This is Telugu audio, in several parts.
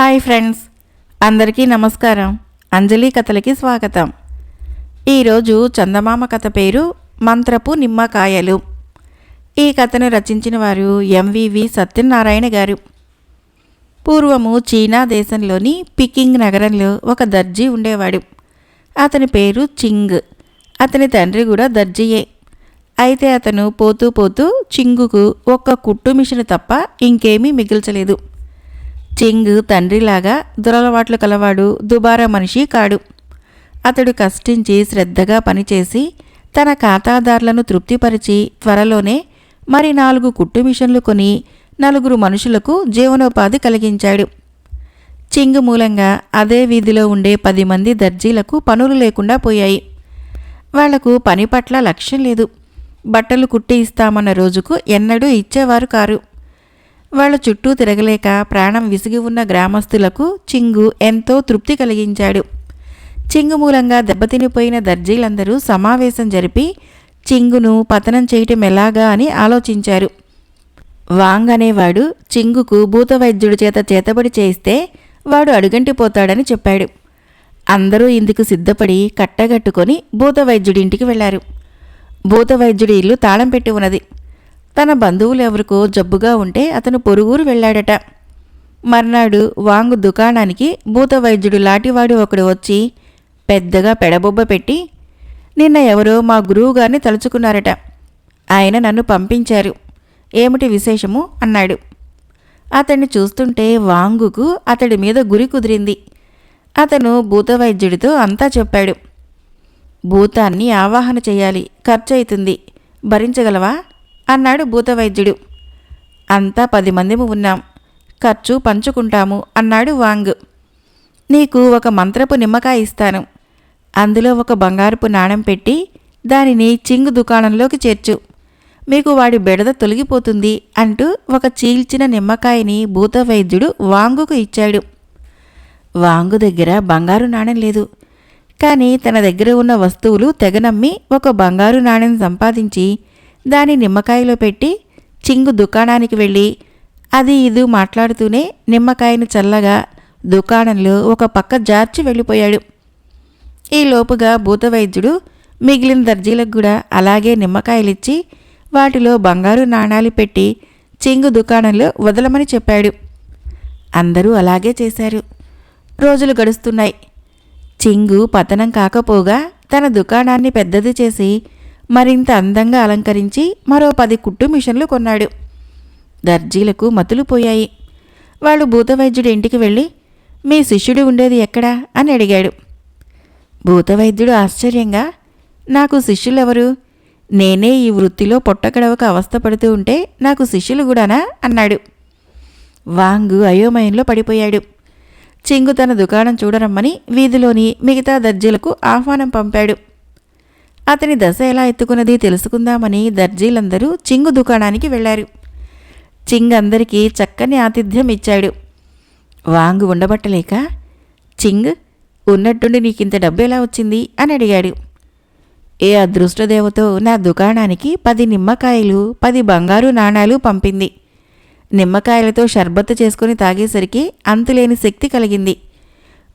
Hi friends. అందరికీ నమస్కారం. అంజలి కథలకి స్వాగతం. ఈరోజు చందమామ కథ పేరు మంత్రపు నిమ్మకాయలు. ఈ కథను రచించిన వారు ఎంవివి సత్యనారాయణ గారు. పూర్వము చీనా దేశంలోని పికింగ్ నగరంలో ఒక దర్జీ ఉండేవాడు. అతని పేరు చింగ్. అతని తండ్రి కూడా దర్జీయే. అయితే అతను పోతూ పోతూ చింగుకు ఒక్క కుట్టు మిషన్ తప్ప ఇంకేమీ మిగిల్చలేదు. చింగ్ తండ్రిలాగా దురలవాట్లు కలవాడు దుబారా మనిషి కాడు. అతడు కష్టించి శ్రద్ధగా పనిచేసి తన ఖాతాదారులను తృప్తిపరిచి త్వరలోనే మరి నాలుగు కుట్టు మిషన్లు కొని నలుగురు మనుషులకు జీవనోపాధి కలిగించాడు. చింగ్ మూలంగా అదే వీధిలో ఉండే పది మంది దర్జీలకు పనులు లేకుండా పోయాయి. వాళ్ళకు పని పట్ల లక్ష్యం లేదు. బట్టలు కుట్టి ఇస్తామన్న రోజుకు ఎన్నడూ ఇచ్చేవారు కారు. వాళ్ళ చుట్టూ తిరగలేక ప్రాణం విసిగి ఉన్న గ్రామస్తులకు చింగు ఎంతో తృప్తి కలిగించాడు. చింగు మూలంగా దెబ్బతినిపోయిన దర్జీలందరూ సమావేశం జరిపి చింగును పతనం చేయటం ఎలాగా అని ఆలోచించారు. వాంగ్ అనేవాడు చింగుకు భూతవైద్యుడి చేత చేతబడి చేయిస్తే వాడు అడుగంటిపోతాడని చెప్పాడు. అందరూ ఇందుకు సిద్ధపడి కట్టగట్టుకొని భూతవైద్యుడి ఇంటికి వెళ్ళారు. భూతవైద్యుడి ఇల్లు తాళం పెట్టి ఉన్నది. తన బంధువులు ఎవరికో జబ్బుగా ఉంటే అతను పొరుగురు వెళ్ళాడట. మర్నాడు వాంగు దుకాణానికి భూతవైద్యుడు లాటివాడు ఒకడు వచ్చి పెద్దగా పెడబొబ్బ పెట్టి నిన్న ఎవరో మా గురువు గారిని తలుచుకున్నారట. ఆయన నన్ను పంపించారు. ఏమిటి విశేషము? అన్నాడు. అతన్ని చూస్తుంటే వాంగుకు అతడి మీద గురి కుదిరింది. అతను భూతవైద్యుడితో అంతా చెప్పాడు. భూతాన్ని ఆవాహన చేయాలి. ఖర్చు అవుతుంది భరించగలవా? అన్నాడు భూతవైద్యుడు. అంతా పది మందిము ఉన్నాం. ఖర్చు పంచుకుంటాము అన్నాడు వాంగ్. నీకు ఒక మంత్రపు నిమ్మకాయ ఇస్తాను. అందులో ఒక బంగారపు నాణెం పెట్టి దానిని చింగు దుకాణంలోకి చేర్చు. మీకు వాడి బెడద తొలగిపోతుంది అంటూ ఒక చీల్చిన నిమ్మకాయని భూతవైద్యుడు వాంగుకు ఇచ్చాడు. వాంగు దగ్గర బంగారు నాణెం లేదు. కానీ తన దగ్గర ఉన్న వస్తువులు తెగనమ్మి ఒక బంగారు నాణెం సంపాదించి దాని నిమ్మకాయలో పెట్టి చింగు దుకాణానికి వెళ్ళి అది ఇది మాట్లాడుతూనే నిమ్మకాయను చల్లగా దుకాణంలో ఒక పక్క జార్చి వెళ్ళిపోయాడు. ఈ లోపుగా భూతవైద్యుడు మిగిలిన దర్జీలకు కూడా అలాగే నిమ్మకాయలిచ్చి వాటిలో బంగారు నాణాలు పెట్టి చింగు దుకాణంలో వదలమని చెప్పాడు. అందరూ అలాగే చేశారు. రోజులు గడుస్తున్నాయి. చింగు పతనం కాకపోగా తన దుకాణాన్ని పెద్దది చేసి మరింత అందంగా అలంకరించి మరో పది కుట్టు మిషన్లు కొన్నాడు. దర్జీలకు మతులు పోయాయి. వాళ్ళు భూతవైద్యుడి ఇంటికి వెళ్ళి మీ శిష్యుడు ఉండేది ఎక్కడా? అని అడిగాడు. భూతవైద్యుడు ఆశ్చర్యంగా నాకు శిష్యులెవరు? నేనే ఈ వృత్తిలో పొట్టకడవక అవస్థపడుతూ ఉంటే నాకు శిష్యులు కూడానా? అన్నాడు. వాంగు అయోమయంలో పడిపోయాడు. చింగు తన దుకాణం చూడరమ్మని వీధిలోని మిగతా దర్జీలకు ఆహ్వానం పంపాడు. అతని దశ ఎలా ఎత్తుకున్నది తెలుసుకుందామని దర్జీలందరూ చింగు దుకాణానికి వెళ్ళారు చింగ్ అందరికీ చక్కని ఆతిథ్యం ఇచ్చాడు. వాంగు ఉండబట్టలేక? చింగ్ ఉన్నట్టుండి నీకింత డబ్బు ఎలా వచ్చింది? అని అడిగాడు. ఏ అదృష్టదేవతో నా దుకాణానికి పది నిమ్మకాయలు పది బంగారు నాణాలు పంపింది. నిమ్మకాయలతో షర్బత్తు చేసుకుని తాగేసరికి అంతులేని శక్తి కలిగింది.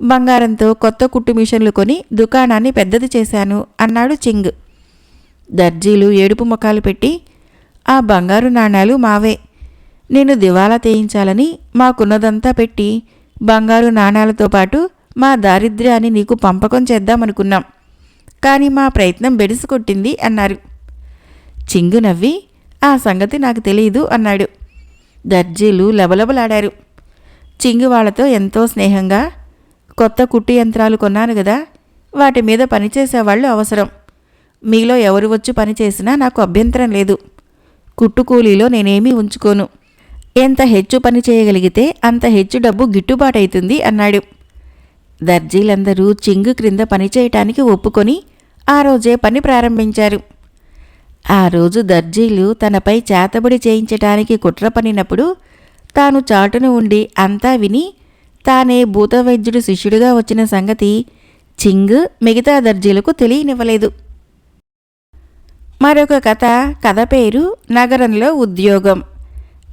బంగారంతో కొత్త కుట్టు మిషన్లు కొని దుకాణాన్ని పెద్దది చేశాను అన్నాడు చింగ్. దర్జీలు ఏడుపు ముఖాలు పెట్టి ఆ బంగారు నాణాలు మావే. నేను దివాలా తేయించాలని మాకున్నదంతా పెట్టి బంగారు నాణాలతో పాటు మా దారిద్ర్యాన్ని నీకు పంపకం చేద్దామనుకున్నాం. కానీ మా ప్రయత్నం బెడిసికొట్టింది అన్నారు. చింగు నవ్వి ఆ సంగతి నాకు తెలియదు అన్నాడు. దర్జీలు లబలబలాడారు. చింగు వాళ్ళతో ఎంతో స్నేహంగా కొత్త కుట్టు యంత్రాలు కొన్నాను కదా వాటి మీద పనిచేసేవాళ్ళు అవసరం. మీలో ఎవరు వచ్చి పనిచేసినా నాకు అభ్యంతరం లేదు. కుట్టు కూలీలో నేనేమీ ఉంచుకోను. ఎంత హెచ్చు పని చేయగలిగితే అంత హెచ్చు డబ్బు గిట్టుబాటవుతుంది అన్నాడు. దర్జీలందరూ చింగు క్రింద పనిచేయటానికి ఒప్పుకొని ఆ రోజే పని ప్రారంభించారు. ఆ రోజు దర్జీలు తనపై చేతబడి చేయించటానికి కుట్ర పనినప్పుడు తాను చాటును ఉండి అంతా విని తానే భూతవైద్యుడు శిష్యుడిగా వచ్చిన సంగతి చింగ్ మిగతా దర్జీలకు తెలియనివ్వలేదు. మరొక కథ కథ పేరు నగరంలో ఉద్యోగం.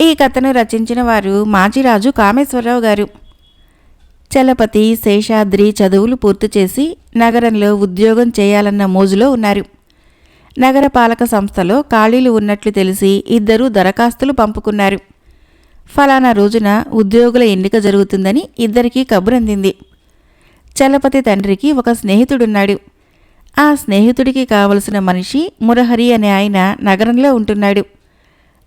ఈ కథను రచించిన వారు మాజీరాజు కామేశ్వరరావు గారు. చలపతి శేషాద్రి చదువులు పూర్తి చేసి నగరంలో ఉద్యోగం చేయాలన్న మోజులో ఉన్నారు. నగరపాలక సంస్థలో ఖాళీలు ఉన్నట్లు తెలిసి ఇద్దరూ దరఖాస్తులు పంపుకున్నారు. ఫలానా రోజున ఉద్యోగుల ఎన్నిక జరుగుతుందని ఇద్దరికీ కబురందింది చలపతి తండ్రికి ఒక స్నేహితుడున్నాడు. ఆ స్నేహితుడికి కావలసిన మనిషి మురహరి అనే ఆయన నగరంలో ఉంటున్నాడు.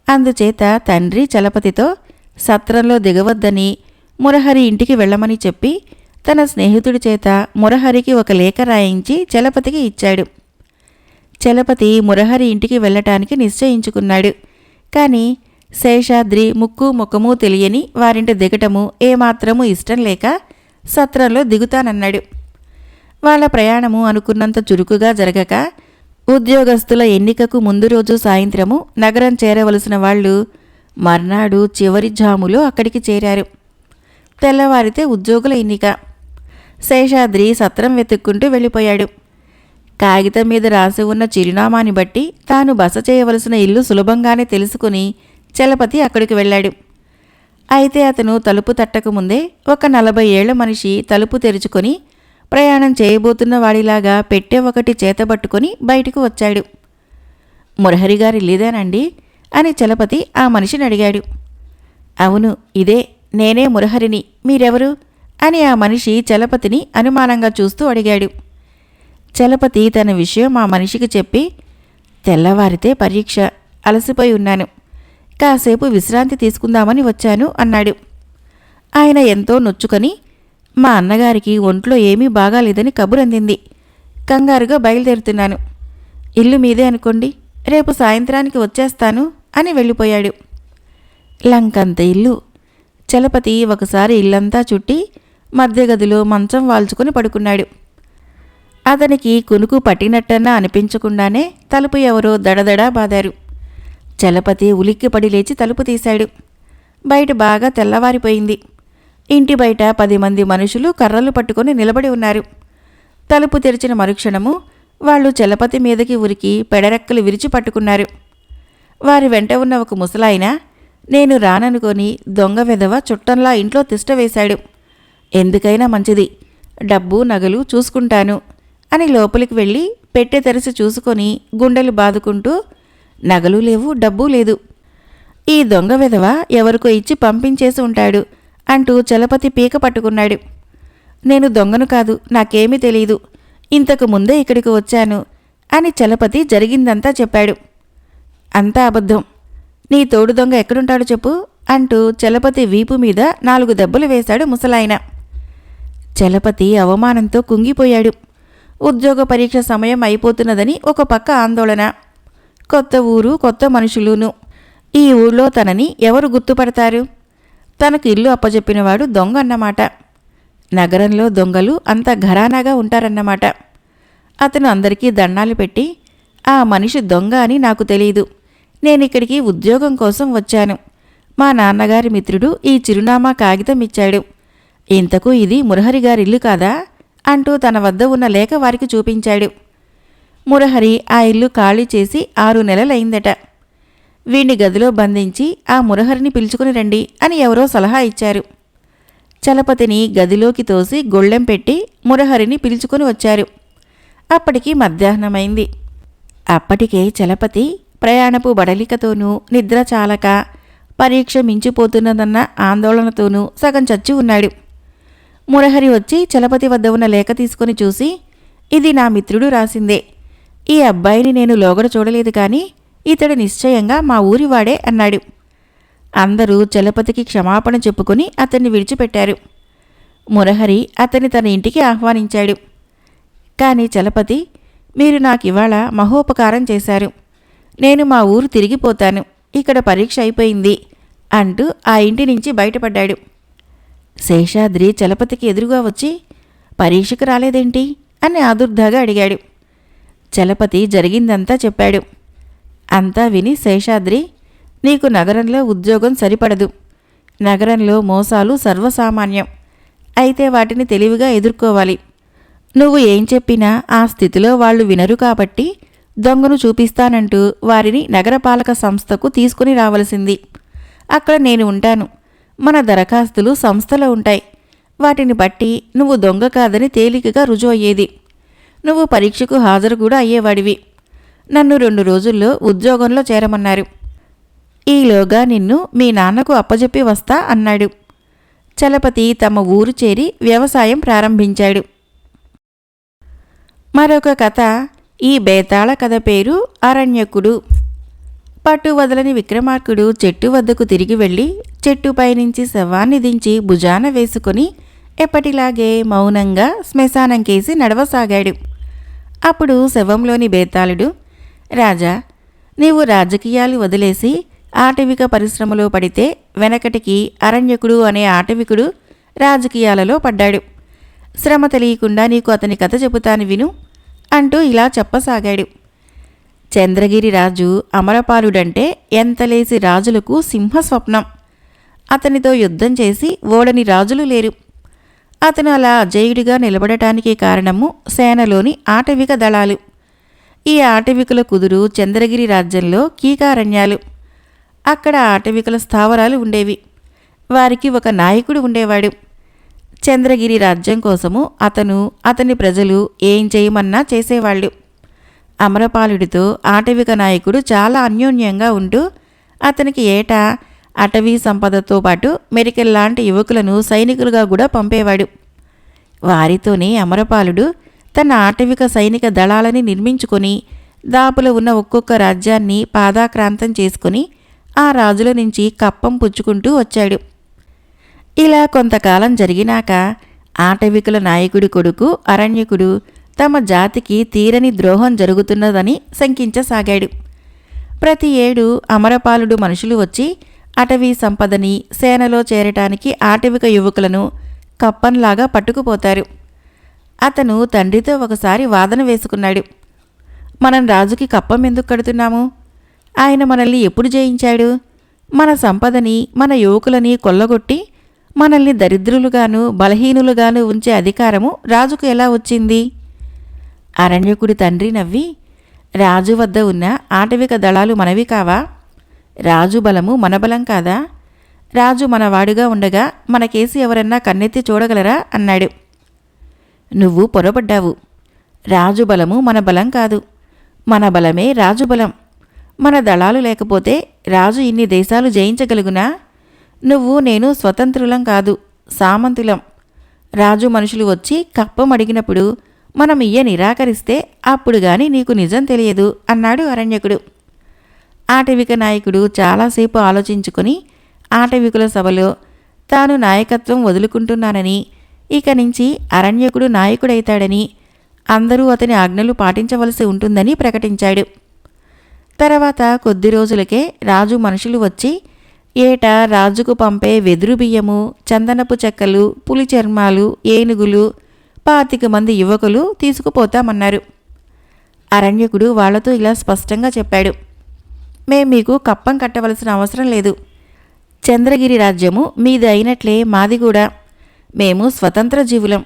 అందుచేత తండ్రి చలపతితో సత్రంలో దిగవద్దని మురహరి ఇంటికి వెళ్ళమని చెప్పి తన స్నేహితుడి చేత మురహరికి ఒక లేఖ రాయించి చలపతికి ఇచ్చాడు. చలపతి మురహరి ఇంటికి వెళ్ళటానికి నిశ్చయించుకున్నాడు. కానీ శేషాద్రి ముక్కు ముఖము తెలియని వారింటి దిగటము ఏమాత్రము ఇష్టం లేక సత్రంలో దిగుతానన్నాడు. వాళ్ళ ప్రయాణము అనుకున్నంత చురుకుగా జరగక ఉద్యోగస్తుల ఎన్నికకు ముందు రోజు సాయంత్రము నగరం చేరవలసిన వాళ్ళు మర్నాడు చివరి జాములో అక్కడికి చేరారు. తెల్లవారితే ఉద్యోగుల ఎన్నిక. శేషాద్రి సత్రం వెతుక్కుంటూ వెళ్ళిపోయాడు. కాగితం మీద రాసి ఉన్న చిరునామాని బట్టి తాను బస చేయవలసిన ఇల్లు సులభంగానే తెలుసుకుని చలపతి అక్కడికి వెళ్ళాడు. అయితే అతను తలుపు తట్టకముందే ఒక నలభై ఏళ్ళ మనిషి తలుపు తెరుచుకొని ప్రయాణం చేయబోతున్న వాడిలాగా పెట్టె ఒకటి చేతబట్టుకొని బయటకు వచ్చాడు. మురహరి గారి ఇల్లేదేనండి అని చలపతి ఆ మనిషిని అడిగాడు. అవును ఇదే నేనే మురహరిని మీరెవరు? అని ఆ మనిషి చలపతిని అనుమానంగా చూస్తూ అడిగాడు. చలపతి తన విషయం ఆ మనిషికి చెప్పి తెల్లవారితే పరీక్ష అలసిపోయి ఉన్నాను. కాసేపు విశ్రాంతి తీసుకుందామని వచ్చాను అన్నాడు. ఆయన ఎంతో నొచ్చుకొని మా అన్నగారికి ఒంట్లో ఏమీ బాగాలేదని కబురందింది. కంగారుగా బయలుదేరుతున్నాను. ఇల్లు మీదే అనుకోండి రేపు సాయంత్రానికి వచ్చేస్తాను అని వెళ్ళిపోయాడు. లంకంత ఇల్లు. చలపతి ఒకసారి ఇల్లంతా చుట్టి మధ్య గదిలో మంచం వాల్చుకొని పడుకున్నాడు. అతనికి కునుకు పట్టినట్టన్నా అనిపించకుండానే తలుపు ఎవరో దడదడా బాదారు. చలపతి ఉలిక్కిపడి లేచి తలుపు తీశాడు. బయట బాగా తెల్లవారిపోయింది. ఇంటి బయట పది మంది మనుషులు కర్రలు పట్టుకొని నిలబడి ఉన్నారు. తలుపు తెరిచిన మరుక్షణము వాళ్ళు చలపతి మీదకి ఉరికి పెడరెక్కలు విరిచి పట్టుకున్నారు. వారి వెంట ఉన్న ఒక ముసలాయన నేను రాననుకొని దొంగ వెధవ చుట్టంలా ఇంట్లో తిష్టవేశాడు ఎందుకైనా మంచిది. డబ్బు నగలు చూసుకుంటాను అని లోపలికి వెళ్ళి పెట్టె తెరిసి చూసుకొని గుండెలు బాదుకుంటూ నగలు లేవు డబ్బు లేదు. ఈ దొంగ విధవ ఎవరికో ఇచ్చి పంపించేసి ఉంటాడు అంటూ చలపతి పీక పట్టుకున్నాడు. నేను దొంగను కాదు నాకేమీ తెలియదు ఇంతకు ముందే ఇక్కడికి వచ్చాను అని చలపతి జరిగిందంతా చెప్పాడు. అంతా అబద్ధం. నీ తోడు దొంగ ఎక్కడుంటాడు చెప్పు అంటూ చలపతి వీపు మీద నాలుగు దెబ్బలు వేశాడు ముసలాయన. చలపతి అవమానంతో కుంగిపోయాడు. ఉద్యోగ పరీక్ష సమయం అయిపోతున్నదని ఒక పక్క ఆందోళన. కొత్త ఊరు కొత్త మనుషులును. ఈ ఊళ్ళో తనని ఎవరు గుర్తుపడతారు? తనకు ఇల్లు అప్పజెప్పినవాడు దొంగ అన్నమాట నగరంలో దొంగలు అంత ఘరానాగా ఉంటారన్నమాట. అతను అందరికీ దండాలు పెట్టి ఆ మనిషి దొంగ అని నాకు తెలియదు నేనిక్కడికి ఉద్యోగం కోసం వచ్చాను. మా నాన్నగారి మిత్రుడు ఈ చిరునామా కాగితం ఇచ్చాడు. ఇంతకు ఇది మురహరి గారి ఇల్లు కాదా? అంటూ తన వద్ద ఉన్న లేఖ వారికి చూపించాడు. మురహరి ఆ ఇల్లు ఖాళీ చేసి ఆరు నెలలైందట. వీణ్ణి గదిలో బంధించి ఆ మురహరిని పిలుచుకుని రండి అని ఎవరో సలహా ఇచ్చారు. చలపతిని గదిలోకి తోసి గొళ్ళెం పెట్టి మురహరిని పిలుచుకుని వచ్చారు. అప్పటికి మధ్యాహ్నమైంది. అప్పటికే చలపతి ప్రయాణపు బడలికతోనూ నిద్ర చాలక పరీక్ష మించిపోతున్నదన్న ఆందోళనతోనూ సగం చచ్చి ఉన్నాడు. మురహరి వచ్చి చలపతి వద్ద ఉన్న లేఖ తీసుకుని చూసి ఇది నా మిత్రుడు రాసిందే. ఈ అబ్బాయిని నేను లోగడ చూడలేదు కానీ ఇతడు నిశ్చయంగా మా ఊరివాడే అన్నాడు. అందరూ చలపతికి క్షమాపణ చెప్పుకొని అతన్ని విడిచిపెట్టారు. మురహరి అతన్ని తన ఇంటికి ఆహ్వానించాడు. కానీ చలపతి మీరు నాకివాళ మహోపకారం చేశారు. నేను మా ఊరు తిరిగిపోతాను. ఇక్కడ పరీక్ష అయిపోయింది అంటూ ఆ ఇంటి నుంచి బయటపడ్డాడు. శేషాద్రి చలపతికి ఎదురుగా వచ్చి పరీక్షకు రాలేదేంటి? అని ఆదుర్దాగా అడిగాడు. చలపతి జరిగిందంతా చెప్పాడు. అంతా విని శేషాద్రి నీకు నగరంలో ఉద్యోగం సరిపడదు. నగరంలో మోసాలు సర్వసామాన్యం. అయితే వాటిని తెలివిగా ఎదుర్కోవాలి. నువ్వు ఏం చెప్పినా ఆ స్థితిలో వాళ్ళు వినరు కాబట్టి దొంగను చూపిస్తానంటూ వారిని నగరపాలక సంస్థకు తీసుకుని రావలసింది. అక్కడ నేను ఉంటాను. మన దరఖాస్తులు సంస్థలో ఉంటాయి. వాటిని బట్టి నువ్వు దొంగ కాదని తేలికగా రుజువు అయ్యేది నువ్వు పరీక్షకు హాజరు కూడా అయ్యేవాడివి. నన్ను రెండు రోజుల్లో ఉద్యోగంలో చేరమన్నారు. ఈలోగా నిన్ను మీ నాన్నకు అప్పజెప్పి వస్తా అన్నాడు. చలపతి తమ ఊరు చేరి వ్యవసాయం ప్రారంభించాడు. మరొక కథ ఈ బేతాళ కథ పేరు అరణ్యకుడు. పట్టు వదలని విక్రమార్కుడు చెట్టు వద్దకు తిరిగి వెళ్ళి చెట్టుపై నుంచి శవాన్ని దించి భుజాన వేసుకుని ఎప్పటిలాగే మౌనంగా శ్మశానంకేసి నడవసాగాడు. అప్పుడు శవంలోని బేతాళుడు రాజా నీవు రాజకీయాలు వదిలేసి ఆటవిక పరిశ్రమలో పడితే వెనకటికి అరణ్యకుడు అనే ఆటవికుడు రాజకీయాలలో పడ్డాడు. శ్రమ తెలియకుండా నీకు అతని కథ చెబుతాను విను అంటూ ఇలా చెప్పసాగాడు. చంద్రగిరి రాజు అమరపాలుడంటే ఎంతలేసి రాజులకు సింహస్వప్నం. అతనితో యుద్ధం చేసి ఓడని రాజులు లేరు. అతను అలా అజేయుడిగా నిలబడటానికి కారణము సేనలోని ఆటవిక దళాలు. ఈ ఆటవికుల కుదురు చంద్రగిరి రాజ్యంలో కీకారణ్యాలు. అక్కడ ఆటవికుల స్థావరాలు ఉండేవి. వారికి ఒక నాయకుడు ఉండేవాడు. చంద్రగిరి రాజ్యం కోసము అతను అతని ప్రజలు ఏం చేయమన్నా చేసేవాళ్ళు. అమరపాలుడితో ఆటవిక నాయకుడు చాలా అన్యోన్యంగా ఉంటూ అతనికి ఏటా అటవీ సంపదతో పాటు మెరికెల్లాంటి యువకులను సైనికులుగా కూడా పంపేవాడు. వారితోనే అమరపాలుడు తన ఆటవిక సైనిక దళాలని నిర్మించుకొని దాపులో ఉన్న ఒక్కొక్క రాజ్యాన్ని పాదాక్రాంతం చేసుకుని ఆ రాజుల నుంచి కప్పం పుచ్చుకుంటూ వచ్చాడు. ఇలా కొంతకాలం జరిగినాక ఆటవికుల నాయకుడి కొడుకు అరణ్యకుడు తమ జాతికి తీరని ద్రోహం జరుగుతున్నదని శంకించసాగాడు. ప్రతి ఏడు అమరపాలుడు మనుషులు వచ్చి అటవీ సంపదని సేనలో చేరటానికి ఆటవిక యువకులను కప్పంలాగా పట్టుకుపోతారు. అతను తండ్రితో ఒకసారి వాదన వేసుకున్నాడు. మనం రాజుకి కప్పం ఎందుకు కడుతున్నాము? ఆయన మనల్ని ఎప్పుడు జయించాడు? మన సంపదని మన యువకులని కొల్లగొట్టి మనల్ని దరిద్రులుగాను బలహీనులుగాను ఉంచే అధికారము రాజుకు ఎలా వచ్చింది? అరణ్యకుడి తండ్రి నవ్వి రాజు వద్ద ఉన్న ఆటవిక దళాలు మనవి కావా? రాజు బలము మన బలం కాదా? రాజు మనవాడుగా ఉండగా మనకేసి ఎవరన్నా కన్నెత్తి చూడగలరా? అన్నాడు. నువ్వు పొరపడ్డావు. రాజు బలము మన బలం కాదు. మన బలమే రాజు బలం. మన దళాలు లేకపోతే రాజు ఇన్ని దేశాలు జయించగలుగునా? నువ్వు నేను స్వతంత్రులం కాదు సామంతులం. రాజు మనుషులు వచ్చి కప్పం అడిగినప్పుడు మనం ఇయ్య నిరాకరిస్తే అప్పుడు గాని నీకు నిజం తెలియదు అన్నాడు అరణ్యకుడు. ఆటవిక నాయకుడు చాలాసేపు ఆలోచించుకుని ఆటవికుల సభలో తాను నాయకత్వం వదులుకుంటున్నానని ఇక నుంచి అరణ్యకుడు నాయకుడైతాడని అందరూ అతని ఆజ్ఞలు పాటించవలసి ఉంటుందని ప్రకటించాడు. తర్వాత కొద్ది రోజులకే రాజు మనుషులు వచ్చి ఏటా రాజుకు పంపే వెదురు బియ్యము చందనపు చెక్కలు పులి చర్మాలు ఏనుగులు పాతిక మంది యువకులు తీసుకుపోతామన్నారు. అరణ్యకుడు వాళ్ళతో ఇలా స్పష్టంగా చెప్పాడు. మేం మీకు కప్పం కట్టవలసిన అవసరం లేదు. చంద్రగిరి రాజ్యము మీది అయినట్లే మాది కూడా. మేము స్వతంత్ర జీవులం.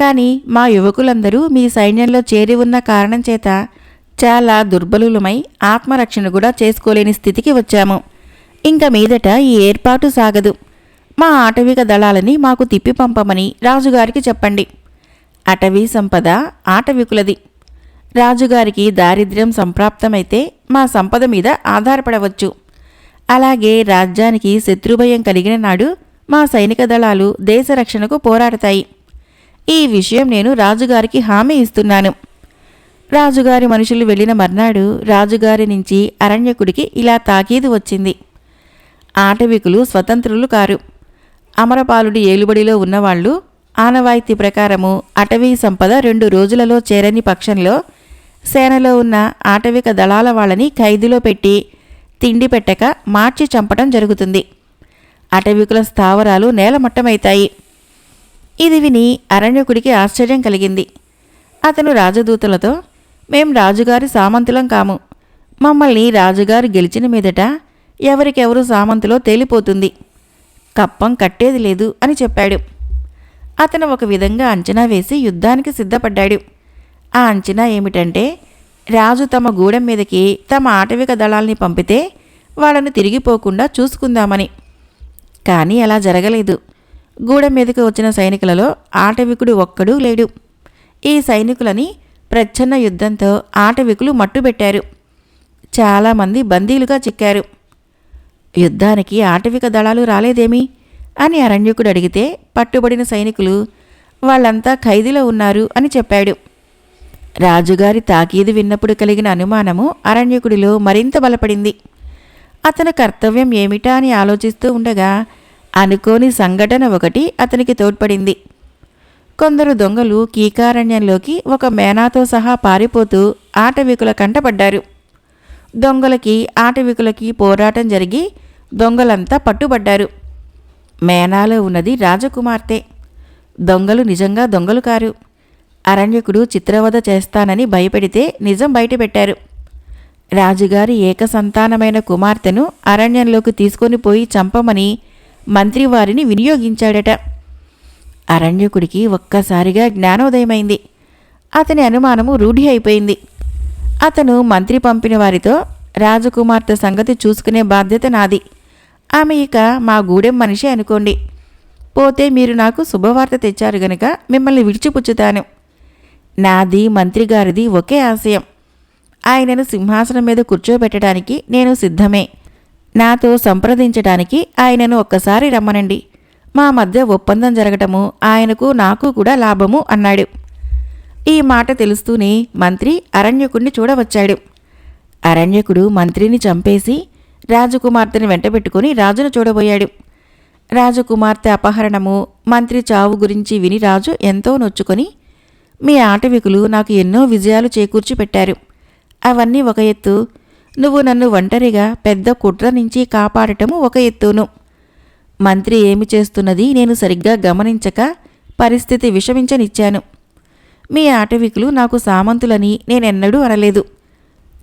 కానీ మా యువకులందరూ మీ సైన్యంలో చేరి ఉన్న కారణం చేత చాలా దుర్బలులమై ఆత్మరక్షణ కూడా చేసుకోలేని స్థితికి వచ్చాము. ఇంక మీదట ఈ ఏర్పాటు సాగదు. మా ఆటవిక దళాలని మాకు తిప్పి పంపమని రాజుగారికి చెప్పండి. అటవీ సంపద ఆటవికులది. రాజుగారికి దారిద్ర్యం సంప్రాప్తమైతే మా సంపద మీద ఆధారపడవచ్చు. అలాగే రాజ్యానికి శత్రుభయం కలిగిన నాడు మా సైనిక దళాలు దేశ రక్షణకు పోరాడతాయి. ఈ విషయం నేను రాజుగారికి హామీ ఇస్తున్నాను. రాజుగారి మనుషులు వెళ్ళిన మర్నాడు రాజుగారి నుంచి అరణ్యకుడికి ఇలా తాకీదు వచ్చింది. ఆటవికులు స్వతంత్రులు కారు. అమరపాలుడి ఏలుబడిలో ఉన్నవాళ్ళు ఆనవాయితీ ప్రకారము అటవీ సంపద రెండు రోజులలో చేరని పక్షంలో సేనలో ఉన్న ఆటవిక దళాల వాళ్ళని ఖైదీలో పెట్టి తిండి పెట్టక మార్చి చంపటం జరుగుతుంది. అటవికుల స్థావరాలు నేలమట్టమవుతాయి ఇది విని అరణ్యకుడికి ఆశ్చర్యం కలిగింది. అతను రాజదూతలతో మేం రాజుగారి సామంతులం కాము. మమ్మల్ని రాజుగారు గెలిచిన మీదట ఎవరికెవరు సామంతులో తేలిపోతుంది. కప్పం కట్టేది లేదు అని చెప్పాడు. అతను ఒక విధంగా అంచనా వేసి యుద్ధానికి సిద్ధపడ్డాడు. ఆ అంచనా ఏమిటంటే రాజు తమ గూడెం మీదకి తమ ఆటవిక దళాల్ని పంపితే వాళ్ళను తిరిగిపోకుండా చూసుకుందామని. కానీ అలా జరగలేదు. గూడెం మీదకి వచ్చిన సైనికులలో ఆటవికుడు ఒక్కడూ లేడు. ఈ సైనికులని ప్రచ్ఛన్న యుద్ధంతో ఆటవికులు మట్టుబెట్టారు. చాలామంది బందీలుగా చిక్కారు. యుద్ధానికి ఆటవిక దళాలు రాలేదేమి? అని అరణ్యకుడు అడిగితే పట్టుబడిన సైనికులు వాళ్ళంతా ఖైదీలో ఉన్నారు అని చెప్పాడు. రాజుగారి తాకీదు విన్నప్పుడు కలిగిన అనుమానము అరణ్యకుడిలో మరింత బలపడింది. అతని కర్తవ్యం ఏమిటా అని ఆలోచిస్తూ ఉండగా అనుకోని సంఘటన ఒకటి అతనికి తోడ్పడింది. కొందరు దొంగలు కీకారణ్యంలోకి ఒక మేనాతో సహా పారిపోతూ ఆటవికుల కంటపడ్డారు. దొంగలకి ఆటవికులకి పోరాటం జరిగి దొంగలంతా పట్టుబడ్డారు. మేనాలో ఉన్నది రాజకుమార్తె. దొంగలు నిజంగా దొంగలు కారు. అరణ్యకుడు చిత్రవద చేస్తానని భయపెడితే నిజం బయటపెట్టారు. రాజుగారి ఏకసంతానమైన కుమార్తెను అరణ్యంలోకి తీసుకొని పోయి చంపమని మంత్రివారిని వినియోగించాడట. అరణ్యకుడికి ఒక్కసారిగా జ్ఞానోదయమైంది. అతని అనుమానము రూఢి అయిపోయింది. అతను మంత్రి పంపిన వారితో రాజకుమార్తె సంగతి చూసుకునే బాధ్యత నాది. ఆమె ఇక మా గూడెం మనిషి అనుకోండి. పోతే మీరు నాకు శుభవార్త తెచ్చారు గనుక మిమ్మల్ని విడిచిపుచ్చుతాను. నాది మంత్రిగారిది ఒకే ఆశయం. ఆయనను సింహాసనం మీద కూర్చోబెట్టడానికి నేను సిద్ధమే. నాతో సంప్రదించడానికి ఆయనను ఒక్కసారి రమ్మనండి. మా మధ్య ఒప్పందం జరగటము ఆయనకు నాకు కూడా లాభము అన్నాడు. ఈ మాట తెలుస్తూనే మంత్రి అరణ్యకుడిని చూడవచ్చాడు. అరణ్యకుడు మంత్రిని చంపేసి రాజకుమార్తెని వెంటబెట్టుకుని రాజును చూడబోయాడు. రాజకుమార్తె అపహరణము మంత్రి చావు గురించి విని రాజు ఎంతో నొచ్చుకొని మీ ఆటవికులు నాకు ఎన్నో విజయాలు చేకూర్చి పెట్టారు. అవన్నీ ఒక ఎత్తు. నువ్వు నన్ను ఒంటరిగా పెద్ద కుట్ర నుంచి కాపాడటము ఒక ఎత్తును. మంత్రి ఏమి చేస్తున్నది నేను సరిగ్గా గమనించక పరిస్థితి విషమించనిచ్చాను. మీ ఆటవికులు నాకు సామంతులని నేనెన్నడూ అనలేదు.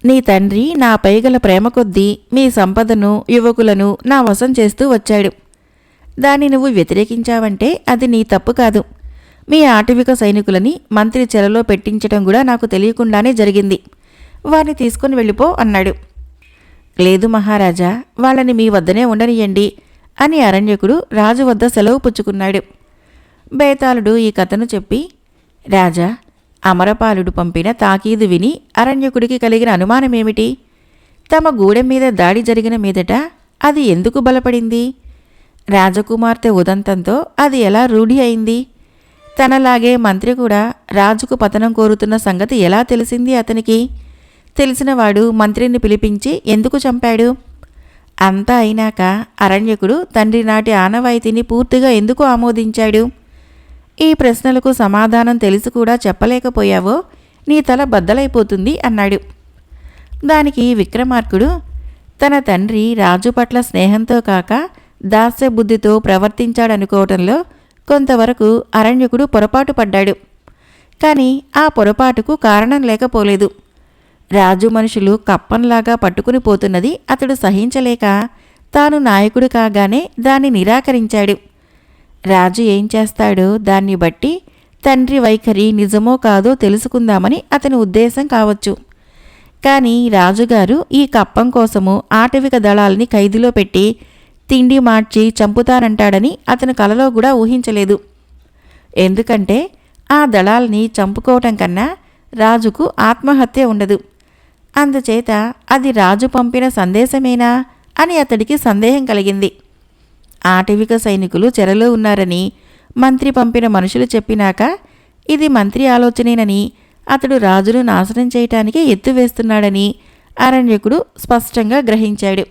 నీ తండ్రి నాపై గల ప్రేమ కొద్దీ మీ సంపదను యువకులను నా వశం చేస్తూ వచ్చాడు. దాన్ని నువ్వు వ్యతిరేకించావంటే అది నీ తప్పు కాదు. మీ ఆటవిక సైనికులని మంత్రి చెరలో పెట్టించడం కూడా నాకు తెలియకుండానే జరిగింది. వారిని తీసుకుని వెళ్ళిపో అన్నాడు. లేదు మహారాజా వాళ్ళని మీ వద్దనే ఉండనియండి అని అరణ్యకుడు రాజు వద్ద సెలవు పుచ్చుకున్నాడు. బేతాళుడు ఈ కథను చెప్పి రాజా అమరపాలుడు పంపిన తాకీదు విని అరణ్యకుడికి కలిగిన అనుమానమేమిటి? తమ గూడెం మీద దాడి జరిగిన మీదట అది ఎందుకు బలపడింది? రాజకుమార్తె ఉదంతంతో అది ఎలా రూఢి అయింది? తనలాగే మంత్రి కూడా రాజుకు పతనం కోరుతున్న సంగతి ఎలా తెలిసింది అతనికి? తెలిసినవాడు మంత్రిని పిలిపించి ఎందుకు చంపాడు? అంతా అయినాక అరణ్యకుడు తండ్రి నాటి ఆనవాయితీని పూర్తిగా ఎందుకు ఆమోదించాడు? ఈ ప్రశ్నలకు సమాధానం తెలిసి కూడా చెప్పలేకపోయావో నీ తల బద్దలైపోతుంది అన్నాడు. దానికి విక్రమార్కుడు తన తండ్రి రాజు పట్ల స్నేహంతో కాక దాస్యబుద్ధితో ప్రవర్తించాడనుకోవటంలో కొంతవరకు అరణ్యకుడు పొరపాటు పడ్డాడు. కానీ ఆ పొరపాటుకు కారణం లేకపోలేదు. రాజు మనుషులు కప్పంలాగా పట్టుకుని పోతున్నది అతడు సహించలేక తాను నాయకుడు కాగానే దాన్ని నిరాకరించాడు. రాజు ఏం చేస్తాడో దాన్ని బట్టి తండ్రి వైఖరి నిజమో కాదో తెలుసుకుందామని అతని ఉద్దేశం కావచ్చు. కానీ రాజుగారు ఈ కప్పం కోసము ఆటవిక దళాల్ని ఖైదులో పెట్టి తిండి మార్చి చంపుతారంటాడని అతను కలలో కూడా ఊహించలేదు. ఎందుకంటే ఆ దళాల్ని చంపుకోవటం కన్నా రాజుకు ఆత్మహత్య ఉండదు. అందుచేత అది రాజు పంపిన సందేశమేనా అని అతడికి సందేహం కలిగింది. ఆటవిక సైనికులు చెరలో ఉన్నారని మంత్రి పంపిన మనుషులు చెప్పినాక ఇది మంత్రి ఆలోచనేనని అతడు రాజును నాశనం చేయటానికి ఎత్తు వేస్తున్నాడని అరణ్యకుడు స్పష్టంగా గ్రహించాడు.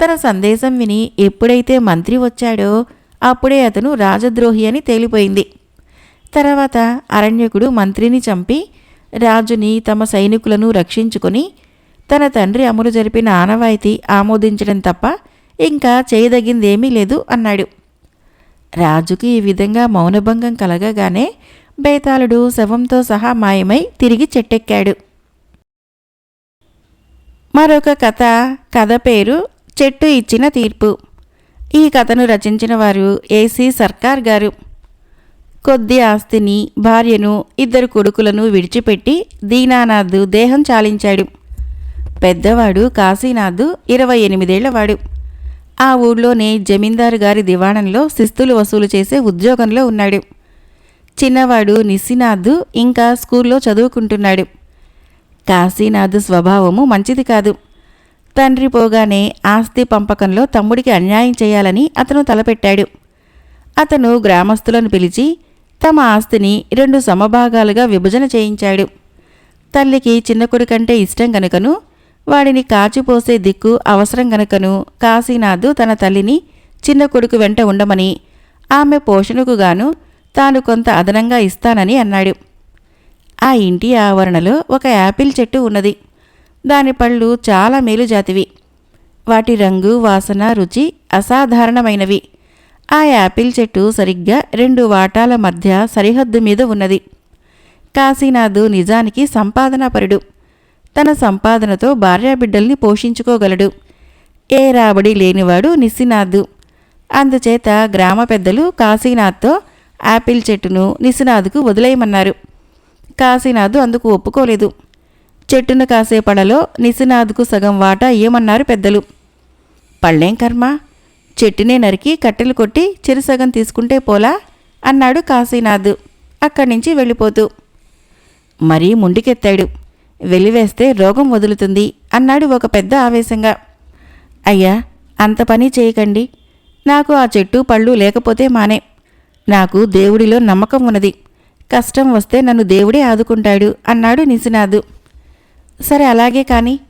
తన సందేశం విని ఎప్పుడైతే మంత్రి వచ్చాడో అప్పుడే అతను రాజద్రోహి అని తేలిపోయింది. తర్వాత అరణ్యకుడు మంత్రిని చంపి రాజుని తమ సైనికులను రక్షించుకొని తన తండ్రి అమలు జరిపిన ఆనవాయితీ ఆమోదించడం తప్ప ఇంకా చేయదగిందేమీ లేదు అన్నాడు. రాజుకి ఈ విధంగా మౌనభంగం కలగగానే బేతాళుడు శవంతో సహా మాయమై తిరిగి చెట్టెక్కాడు. మరొక కథ కథ పేరు చెట్టు ఇచ్చిన తీర్పు. ఈ కథను రచించిన వారు ఏసీ సర్కార్ గారు. కొద్ది ఆస్తిని భార్యను ఇద్దరు కొడుకులను విడిచిపెట్టి దీనానాథ్ దేహం చాలించాడు. పెద్దవాడు కాశీనాథ్ ఇరవై ఎనిమిదేళ్ళవాడు ఆ ఊళ్ళోనే జమీందారు గారి దివాణంలో శిస్తులు వసూలు చేసే ఉద్యోగంలో ఉన్నాడు. చిన్నవాడు నిస్సినాథ్ ఇంకా స్కూల్లో చదువుకుంటున్నాడు. కాశీనాథ్ స్వభావము మంచిది కాదు. తండ్రి పోగానే ఆస్తి పంపకంలో తమ్ముడికి అన్యాయం చేయాలని అతను తలపెట్టాడు. అతను గ్రామస్తులను పిలిచి తమ ఆస్తిని రెండు సమభాగాలుగా విభజన చేయించాడు. తల్లికి చిన్న కొడుకంటే ఇష్టం గనుకను వాడిని కాచిపోసే దిక్కు అవసరం గనుకను కాశీనాథ్ తన తల్లిని చిన్న కొడుకు వెంట ఉండమని ఆమె పోషణకు గాను తాను కొంత అదనంగా ఇస్తానని అన్నాడు. ఆ ఇంటి ఆవరణలో ఒక యాపిల్ చెట్టు ఉన్నది. దాని పళ్ళు చాలా మేలుజాతివి. వాటి రంగు వాసన రుచి అసాధారణమైనవి. ఆ యాపిల్ చెట్టు సరిగ్గా రెండు వాటాల మధ్య సరిహద్దు మీద ఉన్నది. కాశీనాథు నిజానికి సంపాదనాపరుడు. తన సంపాదనతో భార్యాబిడ్డల్ని పోషించుకోగలడు. ఏ రాబడి లేనివాడు నిస్సినాథ్. అందుచేత గ్రామ పెద్దలు కాశీనాథ్తో యాపిల్ చెట్టును నిస్సినాథ్కు వదిలేయమన్నారు. కాశీనాథ్ అందుకు ఒప్పుకోలేదు. చెట్టును కాసే పడలో నిస్సినాథ్కు సగం వాటా ఇయ్యమన్నారు పెద్దలు. పళ్ళేం కర్మ? చెట్టునే నరికి కట్టెలు కొట్టి చిరుసగం తీసుకుంటే పోలా? అన్నాడు కాశీనాథ్ అక్కడి నుంచి వెళ్ళిపోతూ. మరీ ముండికెత్తాడు. వెలివేస్తే రోగం వదులుతుంది అన్నాడు ఒక పెద్ద ఆవేశంగా. అయ్యా అంత పని చేయకండి. నాకు ఆ చెట్టు పళ్ళు లేకపోతే మానే. నాకు దేవుడిలో నమ్మకం ఉన్నది. కష్టం వస్తే నన్ను దేవుడే ఆదుకుంటాడు అన్నాడు నిసినాథు సరే అలాగే కాని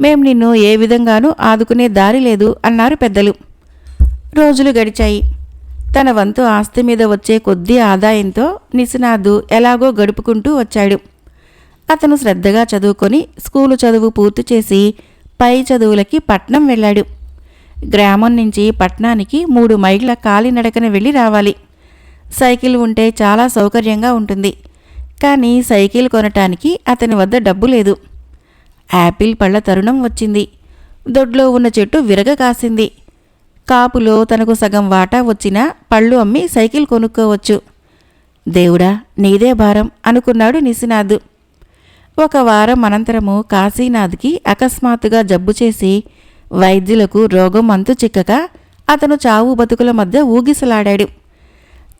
మేం నిన్ను ఏ విధంగానూ ఆదుకునే దారి లేదు అన్నారు పెద్దలు. రోజులు గడిచాయి. తన వంతు ఆస్తి మీద వచ్చే కొద్ది ఆదాయంతో నిసినాథు ఎలాగో గడుపుకుంటూ వచ్చాడు. అతను శ్రద్ధగా చదువుకొని స్కూలు చదువు పూర్తి చేసి పై చదువులకి పట్నం వెళ్ళాడు. గ్రామం నుంచి పట్నానికి మూడు మైళ్ళ కాలినడకన వెళ్ళి రావాలి. సైకిల్ ఉంటే చాలా సౌకర్యంగా ఉంటుంది. కానీ సైకిల్ కొనటానికి అతని వద్ద డబ్బు లేదు. యాపిల్ పళ్ళ తరుణం వచ్చింది. దొడ్లో ఉన్న చెట్టు విరగ కాసింది. కాపులో తనకు సగం వాటా వచ్చినా పళ్ళు అమ్మి సైకిల్ కొనుక్కోవచ్చు. దేవుడా నీదే భారం అనుకున్నాడు నిసినాథ్ ఒక వారం అనంతరము కాశీనాథ్కి అకస్మాత్తుగా జబ్బు చేసి వైద్యులకు రోగం అంతు చిక్కక అతను చావు బతుకుల మధ్య ఊగిసలాడాడు.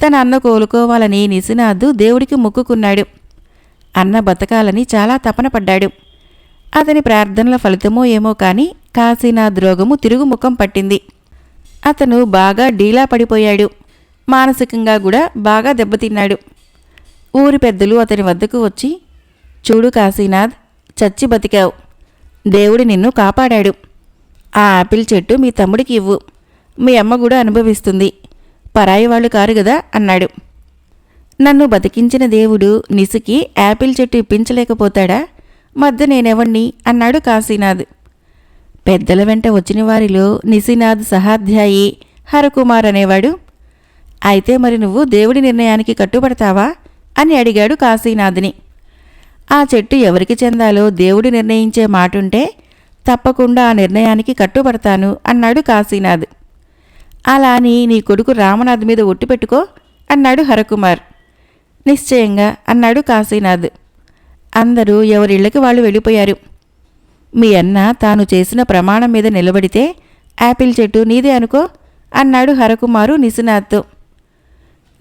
తన అన్న కోలుకోవాలని నిసినాథ్ దేవుడికి మొక్కుకున్నాడు. అన్న బతకాలని చాలా తపన పడ్డాడు. అతని ప్రార్థనల ఫలితమో ఏమో కాని కాశీనాథ్ రోగము తిరుగుముఖం పట్టింది. అతను బాగా డీలా పడిపోయాడు. మానసికంగా కూడా బాగా దెబ్బతిన్నాడు. ఊరి పెద్దలు అతని వద్దకు వచ్చి చూడు కాశీనాథ్ చచ్చి బతికావు. దేవుడు నిన్ను కాపాడాడు. ఆ ఆపిల్ చెట్టు మీ తమ్ముడికి ఇవ్వు. మీ అమ్మ కూడా అనుభవిస్తుంది. పరాయి వాళ్ళు కారు కదా అన్నాడు. నన్ను బతికించిన దేవుడు నిసికి యాపిల్ చెట్టు ఇప్పించలేకపోతాడా? మధ్య నేనెవణ్ణి? అన్నాడు కాశీనాథ్. పెద్దల వెంట వచ్చిన వారిలో నిశీనాథ్ సహాధ్యాయి హరకుమార్ అనేవాడు. అయితే మరి నువ్వు దేవుడి నిర్ణయానికి కట్టుబడతావా? అని అడిగాడు కాశీనాథ్ని. ఆ చెట్టు ఎవరికి చెందాలో దేవుడు నిర్ణయించే మాటుంటే తప్పకుండా ఆ నిర్ణయానికి కట్టుబడతాను అన్నాడు కాశీనాథ్. అలా అని నీ కొడుకు రామనాథ్ మీద ఒట్టు పెట్టుకో అన్నాడు హరకుమార్. నిశ్చయంగా అన్నాడు కాశీనాథ్. అందరూ ఎవరిళ్ళకి వాళ్ళు వెళ్ళిపోయారు. మీ అన్న తాను చేసిన ప్రమాణం మీద నిలబడితే యాపిల్ చెట్టు నీదే అనుకో అన్నాడు హరకుమారు నిసునాథ్తో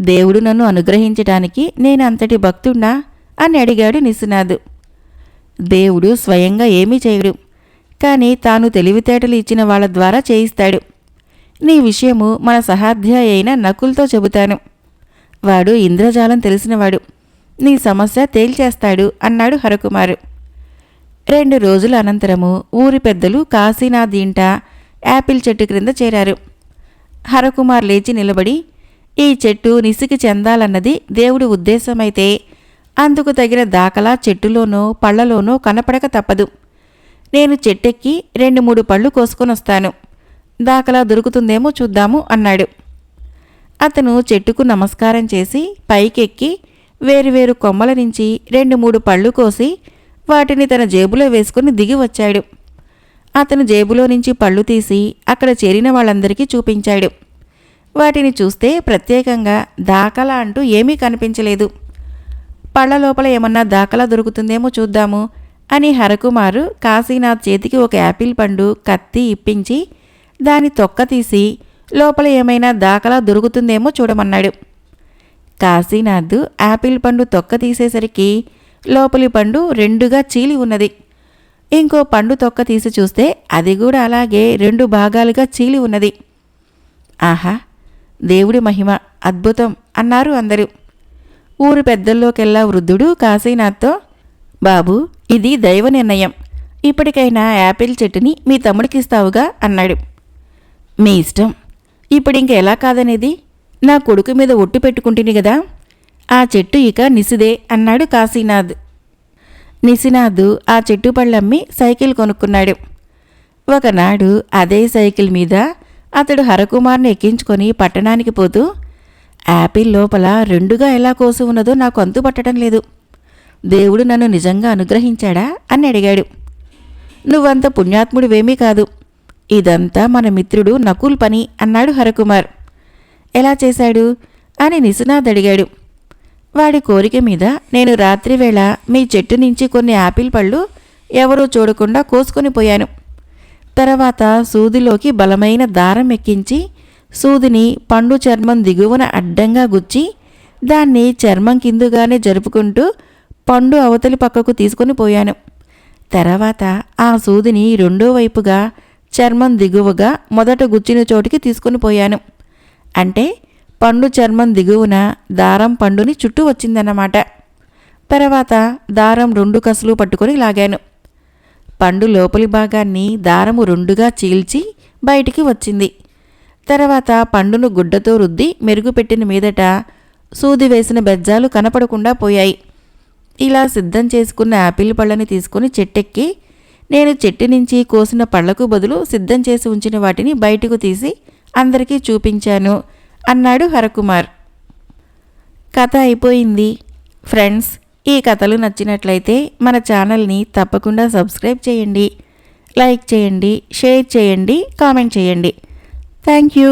దేవుడు నన్ను అనుగ్రహించటానికి నేను అంతటి భక్తున్నా అని అడిగాడు నిసునాథ్ దేవుడు స్వయంగా ఏమీ చేయడు కానీ తాను తెలివితేటలు ఇచ్చిన వాళ్ళ ద్వారా చేయిస్తాడు. నీ విషయము మన సహాధ్యాయ అయిన నకుల్తో చెబుతాను. వాడు ఇంద్రజాలం తెలిసినవాడు నీ సమస్య తేల్చేస్తాడు అన్నాడు హరకుమారు. రెండు రోజుల అనంతరము ఊరి పెద్దలు కాశీనాథ్ ఇంట యాపిల్ చెట్టు క్రింద చేరారు. హరకుమార్ లేచి నిలబడి ఈ చెట్టు నిసికి చెందాలన్నది దేవుడి ఉద్దేశమైతే అందుకు తగిన దాఖలా చెట్టులోనో పళ్ళలోనో కనపడక తప్పదు. నేను చెట్టెక్కి రెండు మూడు పళ్ళు కోసుకొనొస్తాను. దాఖలా దొరుకుతుందేమో చూద్దాము అన్నాడు. అతను చెట్టుకు నమస్కారం చేసి పైకెక్కి వేరువేరు కొమ్మల నుంచి రెండు మూడు పళ్ళు కోసి వాటిని తన జేబులో వేసుకుని దిగి వచ్చాడు. అతను జేబులో నుంచి పళ్ళు తీసి అక్కడ చేరిన వాళ్ళందరికీ చూపించాడు. వాటిని చూస్తే ప్రత్యేకంగా దాఖలా అంటూ ఏమీ కనిపించలేదు. పళ్ళ లోపల ఏమన్నా దాఖలా దొరుకుతుందేమో చూద్దాము అని హరకుమారు కాశీనాథ్ చేతికి ఒక యాపిల్ పండు కత్తి ఇప్పించి దాని తొక్క తీసి లోపల ఏమైనా దాఖలా దొరుకుతుందేమో చూడమన్నాడు. కాశీనాథ్ యాపిల్ పండు తొక్క తీసేసరికి లోపలి పండు రెండుగా చీలి ఉన్నది. ఇంకో పండు తొక్క తీసి చూస్తే అది కూడా అలాగే రెండు భాగాలుగా చీలి ఉన్నది. ఆహా దేవుడి మహిమ అద్భుతం అన్నారు అందరూ. ఊరు పెద్దల్లోకెల్లా వృద్ధుడు కాశీనాథ్తో బాబు ఇది దైవ నిర్ణయం. ఇప్పటికైనా యాపిల్ చెట్టుని మీ తమ్ముడికిస్తావుగా అన్నాడు. మీ ఇష్టం. ఇప్పుడు ఇంక ఎలా కాదనేది? నా కొడుకు మీద ఒట్టు పెట్టుకుంటుని కదా ఆ చెట్టు ఇక నిసిదే అన్నాడు కాశీనాథ్. నిసినాథ్ ఆ చెట్టు పళ్ళమ్మి సైకిల్ కొనుక్కున్నాడు. ఒకనాడు అదే సైకిల్ మీద అతడు హరకుమార్ని ఎక్కించుకొని పట్టణానికి పోతూ యాపిల్ లోపల రెండుగా ఎలా కోసి ఉన్నదో నాకు అంతు పట్టడం లేదు. దేవుడు నన్ను నిజంగా అనుగ్రహించాడా? అని అడిగాడు. నువ్వంత పుణ్యాత్ముడివేమీ కాదు. ఇదంతా మన మిత్రుడు నకుల్ పని అన్నాడు హరకుమార్. ఎలా చేశాడు? అని నిసునాథ్ అడిగాడు. వాడి కోరిక మీద నేను రాత్రివేళ మీ చెట్టు నుంచి కొన్ని యాపిల్ పళ్ళు ఎవరూ చూడకుండా కోసుకొని పోయాను. తర్వాత సూదిలోకి బలమైన దారం ఎక్కించి సూదిని పండు చర్మం దిగువన అడ్డంగా గుచ్చి దాన్ని చర్మం కిందుగానే జరుపుకుంటూ పండు అవతలి పక్కకు తీసుకొని పోయాను. తర్వాత ఆ సూదిని రెండో వైపుగా చర్మం దిగువగా మొదట గుచ్చిన చోటికి తీసుకొని పోయాను. అంటే పండు చర్మం దిగువన దారం పండుని చుట్టూ వచ్చిందన్నమాట. తర్వాత దారం రెండు కసులు పట్టుకొని లాగాను. పండు లోపలి భాగాన్ని దారము రెండుగా చీల్చి బయటికి వచ్చింది. తర్వాత పండును గుడ్డతో రుద్ది మెరుగుపెట్టిన మీదట సూది వేసిన బెజ్జాలు కనపడకుండా పోయాయి. ఇలా సిద్ధం చేసుకున్న యాపిల్ పళ్ళని తీసుకుని చెట్టెక్కి నేను చెట్టు నుంచి కోసిన పళ్ళకు బదులు సిద్ధం చేసి ఉంచిన వాటిని బయటకు తీసి అందరికీ చూపించాను అన్నాడు హరకుమార్. కథ అయిపోయింది. ఫ్రెండ్స్ ఈ కథలు నచ్చినట్లయితే మన ఛానల్ని తప్పకుండా సబ్స్క్రైబ్ చేయండి. లైక్ చేయండి షేర్ చేయండి కామెంట్ చేయండి. Thank you.